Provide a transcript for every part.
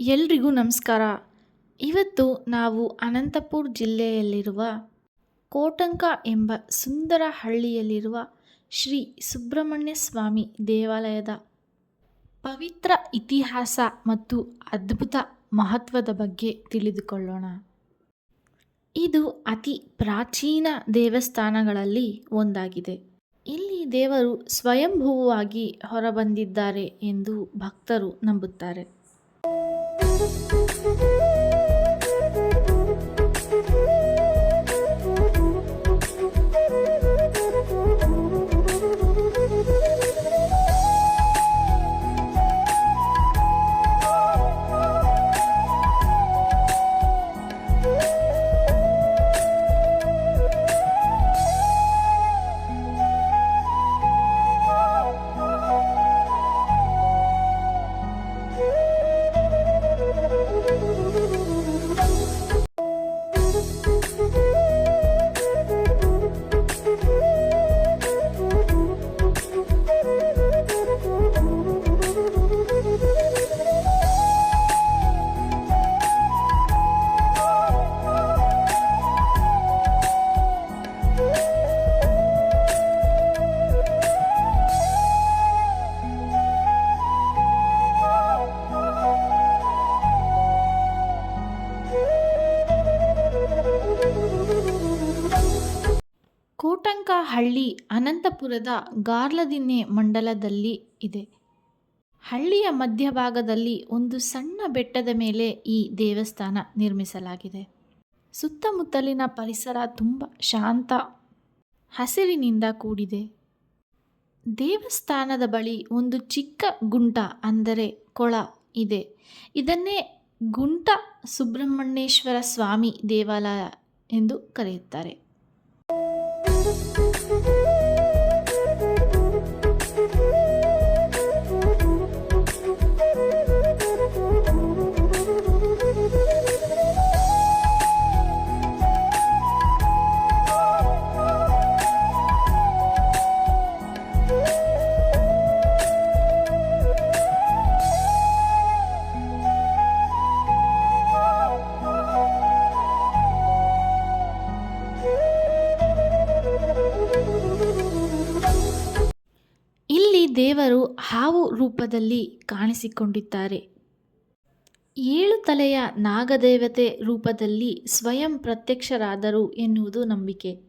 ಎಲ್ರಿಗೂ ನಮಸ್ಕಾರ. ಇವತ್ತು ನಾವು ಅನಂತಪುರ ಜಿಲ್ಲೆಯಲ್ಲಿರುವ ಕೋಟಂಕ ಎಂಬ ಸುಂದರ ಹಳ್ಳಿಯಲ್ಲಿರುವ ಶ್ರೀ ಸುಬ್ರಹ್ಮಣ್ಯ ಸ್ವಾಮಿ ದೇವಾಲಯದ ಪವಿತ್ರ ಇತಿಹಾಸ ಮತ್ತು ಅದ್ಭುತ ಮಹತ್ವದ ಬಗ್ಗೆ ತಿಳಿದುಕೊಳ್ಳೋಣ. ಇದು ಅತಿ ಪ್ರಾಚೀನ ದೇವಸ್ಥಾನಗಳಲ್ಲಿ ಒಂದಾಗಿದೆ. ಇಲ್ಲಿ ದೇವರು ಸ್ವಯಂಭೂವಾಗಿ ಹೊರಬಂದಿದ್ದಾರೆ ಎಂದು ಭಕ್ತರು ನಂಬುತ್ತಾರೆ. ಕೋಟಂಕ ಹಳ್ಳಿ ಅನಂತಪುರದ ಗಾರ್ಲದಿನ್ನೆ ಮಂಡಲದಲ್ಲಿ ಇದೆ. ಹಳ್ಳಿಯ ಮಧ್ಯಭಾಗದಲ್ಲಿ ಒಂದು ಸಣ್ಣ ಬೆಟ್ಟದ ಮೇಲೆ ಈ ದೇವಸ್ಥಾನ ನಿರ್ಮಿಸಲಾಗಿದೆ. ಸುತ್ತಮುತ್ತಲಿನ ಪರಿಸರ ತುಂಬ ಶಾಂತ, ಹಸಿರಿನಿಂದ ಕೂಡಿದೆ. ದೇವಸ್ಥಾನದ ಬಳಿ ಒಂದು ಚಿಕ್ಕ ಗುಂಟ ಅಂದರೆ ಕೊಳ ಇದೆ. ಇದನ್ನೇ ಗುಂಟ ಸುಬ್ರಹ್ಮಣ್ಯೇಶ್ವರ ಸ್ವಾಮಿ ದೇವಾಲಯ ಎಂದು ಕರೆಯುತ್ತಾರೆ. ದೇವರು ಹಾವು ರೂಪದಲ್ಲಿ ಕಾಣಿಸಿಕೊಂಡಿದ್ದಾರೆ. ಏಳು ತಲೆಯ ನಾಗದೇವತೆ ರೂಪದಲ್ಲಿ ಸ್ವಯಂ ಪ್ರತ್ಯಕ್ಷರಾದರು ಎನ್ನುವುದು ನಂಬಿಕೆ.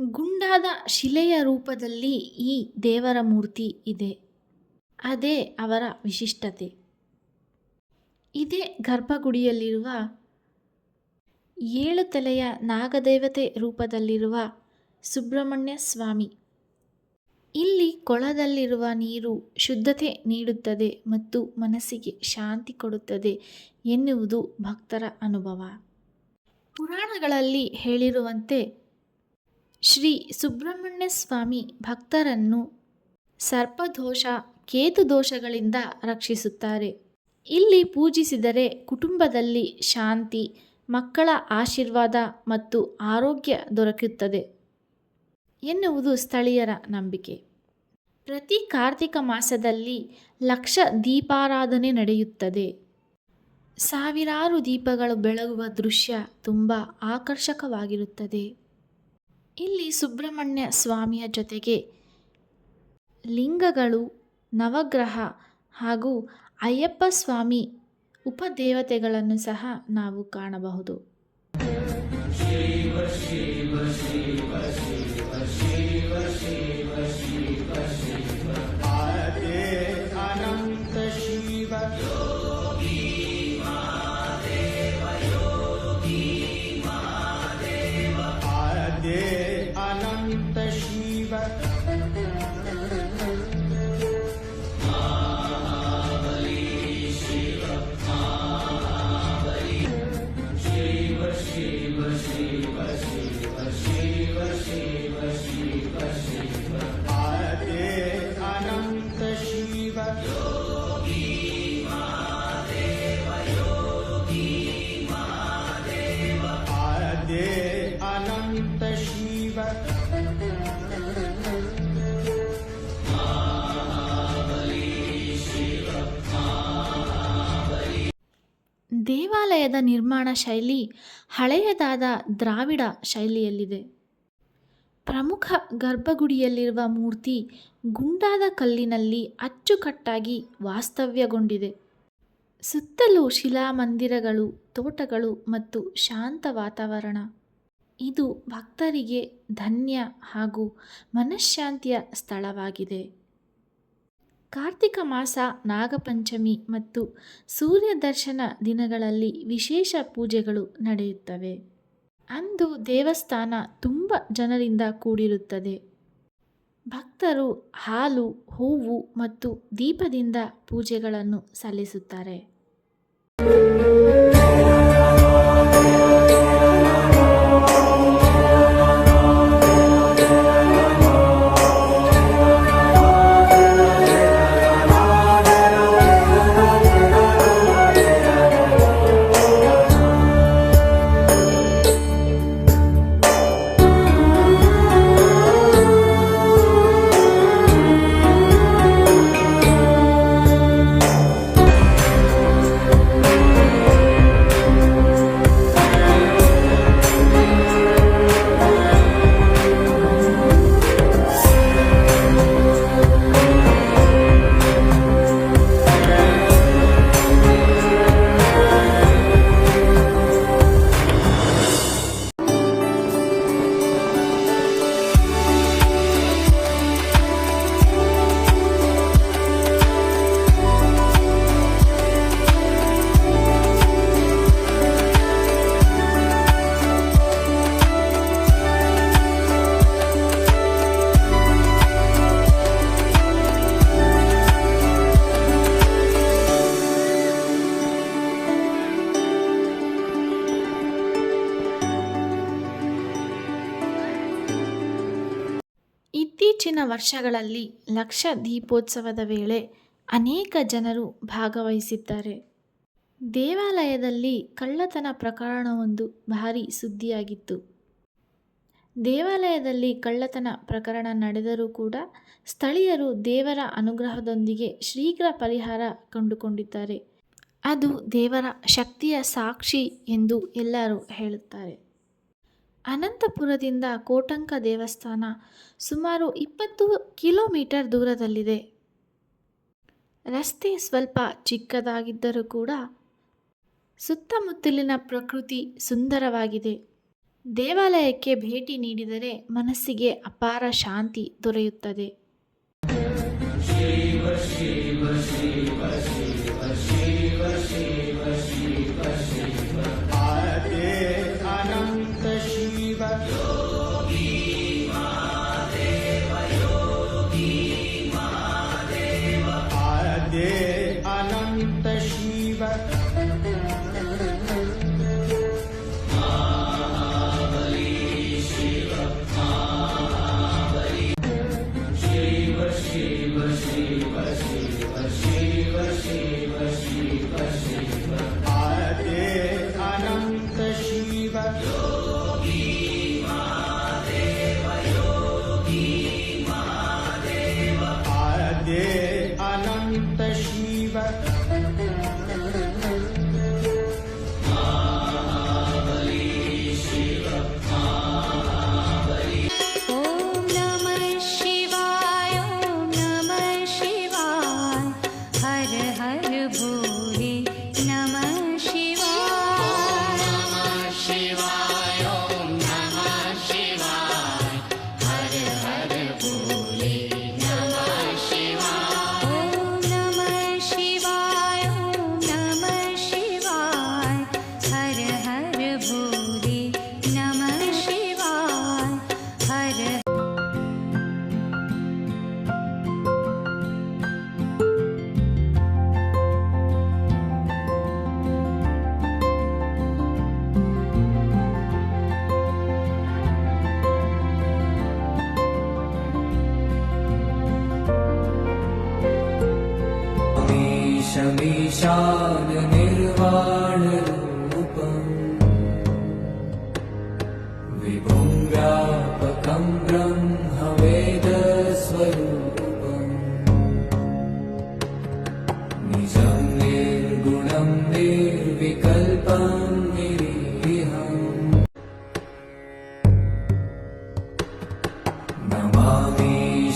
ಗುಂಡಾದ ಶಿಲೆಯ ರೂಪದಲ್ಲಿ ಈ ದೇವರ ಮೂರ್ತಿ ಇದೆ. ಅದೇ ಅವರ ವಿಶಿಷ್ಟತೆ. ಇದೇ ಗರ್ಭಗುಡಿಯಲ್ಲಿರುವ ಏಳು ತಲೆಯ ನಾಗದೇವತೆ ರೂಪದಲ್ಲಿರುವ ಸುಬ್ರಹ್ಮಣ್ಯ ಸ್ವಾಮಿ. ಇಲ್ಲಿ ಕೊಳದಲ್ಲಿರುವ ನೀರು ಶುದ್ಧತೆ ನೀಡುತ್ತದೆ ಮತ್ತು ಮನಸ್ಸಿಗೆ ಶಾಂತಿ ಕೊಡುತ್ತದೆ ಎನ್ನುವುದು ಭಕ್ತರ ಅನುಭವ. ಪುರಾಣಗಳಲ್ಲಿ ಹೇಳಿರುವಂತೆ ಶ್ರೀ ಸುಬ್ರಹ್ಮಣ್ಯ ಸ್ವಾಮಿ ಭಕ್ತರನ್ನು ಸರ್ಪದೋಷ ಕೇತು ದೋಷಗಳಿಂದ ರಕ್ಷಿಸುತ್ತಾರೆ. ಇಲ್ಲಿ ಪೂಜಿಸಿದರೆ ಕುಟುಂಬದಲ್ಲಿ ಶಾಂತಿ, ಮಕ್ಕಳ ಆಶೀರ್ವಾದ ಮತ್ತು ಆರೋಗ್ಯ ದೊರಕುತ್ತದೆ ಎನ್ನುವುದು ಸ್ಥಳೀಯರ ನಂಬಿಕೆ. ಪ್ರತಿ ಕಾರ್ತಿಕ ಮಾಸದಲ್ಲಿ ಲಕ್ಷ ದೀಪಾರಾಧನೆ ನಡೆಯುತ್ತದೆ. ಸಾವಿರಾರು ದೀಪಗಳು ಬೆಳಗುವ ದೃಶ್ಯ ತುಂಬ ಆಕರ್ಷಕವಾಗಿರುತ್ತದೆ. ಇಲ್ಲಿ ಸುಬ್ರಹ್ಮಣ್ಯ ಸ್ವಾಮಿಯ ಜೊತೆಗೆ ಲಿಂಗಗಳು, ನವಗ್ರಹ ಹಾಗೂ ಅಯ್ಯಪ್ಪ ಸ್ವಾಮಿ ಉಪದೇವತೆಗಳನ್ನು ಸಹ ನಾವು ಕಾಣಬಹುದು. ದೇವಾಲಯದ ನಿರ್ಮಾಣ ಶೈಲಿ ಹಳೆಯದಾದ ದ್ರಾವಿಡ ಶೈಲಿಯಲ್ಲಿದೆ. ಪ್ರಮುಖ ಗರ್ಭಗುಡಿಯಲ್ಲಿರುವ ಮೂರ್ತಿ ಗುಂಡಾದ ಕಲ್ಲಿನಲ್ಲಿ ಅಚ್ಚುಕಟ್ಟಾಗಿ ವಾಸ್ತವ್ಯಗೊಂಡಿದೆ. ಸುತ್ತಲೂ ಶಿಲಾಮಂದಿರಗಳು, ತೋಟಗಳು ಮತ್ತು ಶಾಂತ ವಾತಾವರಣ. ಇದು ಭಕ್ತರಿಗೆ ಧನ್ಯ ಹಾಗೂ ಮನಃಶಾಂತಿಯ ಸ್ಥಳವಾಗಿದೆ. ಕಾರ್ತಿಕ ಮಾಸ, ನಾಗಪಂಚಮಿ ಮತ್ತು ಸೂರ್ಯ ದರ್ಶನ ದಿನಗಳಲ್ಲಿ ವಿಶೇಷ ಪೂಜೆಗಳು ನಡೆಯುತ್ತವೆ. ಅಂದು ದೇವಸ್ಥಾನ ತುಂಬ ಜನರಿಂದ ಕೂಡಿರುತ್ತದೆ. ಭಕ್ತರು ಹಾಲು, ಹೂವು ಮತ್ತು ದೀಪದಿಂದ ಪೂಜೆಗಳನ್ನು ಸಲ್ಲಿಸುತ್ತಾರೆ. ಇತ್ತೀಚಿನ ವರ್ಷಗಳಲ್ಲಿ ಲಕ್ಷ ದೀಪೋತ್ಸವದ ವೇಳೆ ಅನೇಕ ಜನರು ಭಾಗವಹಿಸಿದ್ದಾರೆ. ದೇವಾಲಯದಲ್ಲಿ ಕಳ್ಳತನ ಪ್ರಕರಣವೊಂದು ಭಾರಿ ಸುದ್ದಿಯಾಗಿತ್ತು. ದೇವಾಲಯದಲ್ಲಿ ಕಳ್ಳತನ ಪ್ರಕರಣ ನಡೆದರೂ ಕೂಡ ಸ್ಥಳೀಯರು ದೇವರ ಅನುಗ್ರಹದೊಂದಿಗೆ ಶೀಘ್ರ ಪರಿಹಾರ ಕಂಡುಕೊಂಡಿದ್ದಾರೆ. ಅದು ದೇವರ ಶಕ್ತಿಯ ಸಾಕ್ಷಿ ಎಂದು ಎಲ್ಲರೂ ಹೇಳುತ್ತಾರೆ. ಅನಂತಪುರದಿಂದ ಕೋಟಂಕ ದೇವಸ್ಥಾನ ಸುಮಾರು ಇಪ್ಪತ್ತು ಕಿಲೋಮೀಟರ್ ದೂರದಲ್ಲಿದೆ. ರಸ್ತೆ ಸ್ವಲ್ಪ ಚಿಕ್ಕದಾಗಿದ್ದರೂ ಕೂಡ ಸುತ್ತಮುತ್ತಲಿನ ಪ್ರಕೃತಿ ಸುಂದರವಾಗಿದೆ. ದೇವಾಲಯಕ್ಕೆ ಭೇಟಿ ನೀಡಿದರೆ ಮನಸ್ಸಿಗೆ ಅಪಾರ ಶಾಂತಿ ದೊರೆಯುತ್ತದೆ. र्वाणरूपम् विभुं व्यापकं ब्रह्मवेदस्वरूपम्। निजं निर्गुणं निर्विकल्पन् निरीहम्। भवामि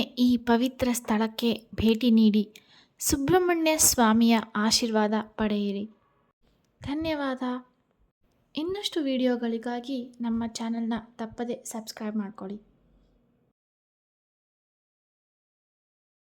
ಈ ಪವಿತ್ರ ಸ್ಥಳಕ್ಕೆ ಭೇಟಿ ನೀಡಿ ಸುಬ್ರಹ್ಮಣ್ಯ ಸ್ವಾಮಿಯ ಆಶೀರ್ವಾದ ಪಡೆಯಿರಿ. ಧನ್ಯವಾದ. ಇನ್ನಷ್ಟು ವಿಡಿಯೋಗಳಿಗಾಗಿ ನಮ್ಮ ಚಾನೆಲ್ನ ತಪ್ಪದೆ ಸಬ್ಸ್ಕ್ರೈಬ್ ಮಾಡಿಕೊಳ್ಳಿ.